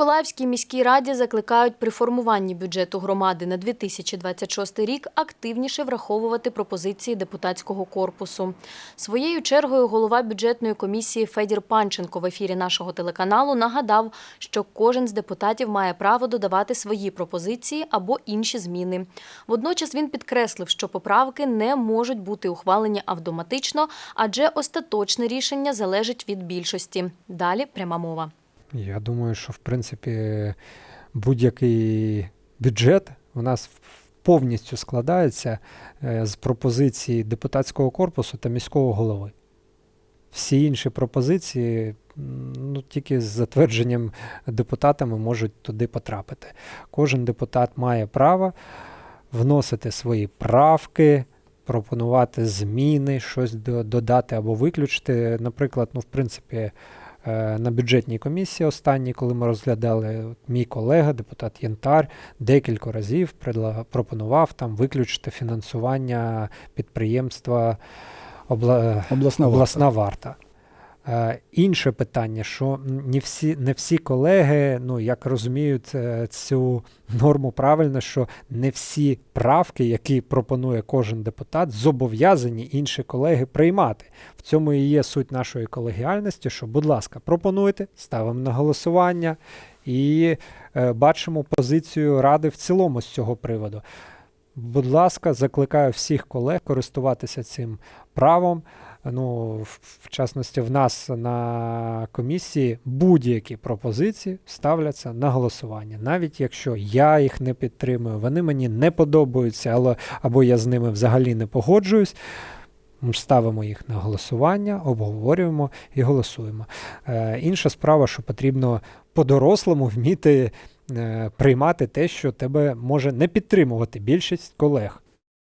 Миколаївській міській раді закликають при формуванні бюджету громади на 2026 рік активніше враховувати пропозиції депутатського корпусу. Своєю чергою голова бюджетної комісії Федір Панченко в ефірі нашого телеканалу нагадав, що кожен з депутатів має право додавати свої пропозиції або інші зміни. Водночас він підкреслив, що поправки не можуть бути ухвалені автоматично, адже остаточне рішення залежить від більшості. Далі пряма мова. Я думаю, що в принципі будь-який бюджет у нас повністю складається е, з пропозицій депутатського корпусу та міського голови. Всі інші пропозиції ну, тільки з затвердженням депутатами можуть туди потрапити. Кожен депутат має право вносити свої правки, пропонувати зміни, щось додати або виключити. Наприклад, ну, в принципі, на бюджетній комісії останній, коли ми розглядали, мій колега, депутат Янтар, декілька разів пропонував там виключити фінансування підприємства обла... Обласна, обласна варта. Е, інше питання, що не всі, не всі колеги, ну як розуміють е, цю норму правильно, що не всі правки, які пропонує кожен депутат, зобов'язані інші колеги приймати. В цьому і є суть нашої колегіальності, що, будь ласка, пропонуйте, ставимо на голосування і е, бачимо позицію ради в цілому з цього приводу. Будь ласка, закликаю всіх колег користуватися цим правом. Ну, в, в частності, в нас на комісії будь-які пропозиції ставляться на голосування. Навіть якщо я їх не підтримую, вони мені не подобаються, але, або я з ними взагалі не погоджуюсь. Ставимо їх на голосування, обговорюємо і голосуємо. Е, інша справа, що потрібно по-дорослому вміти е, приймати те, що тебе може не підтримувати більшість колег.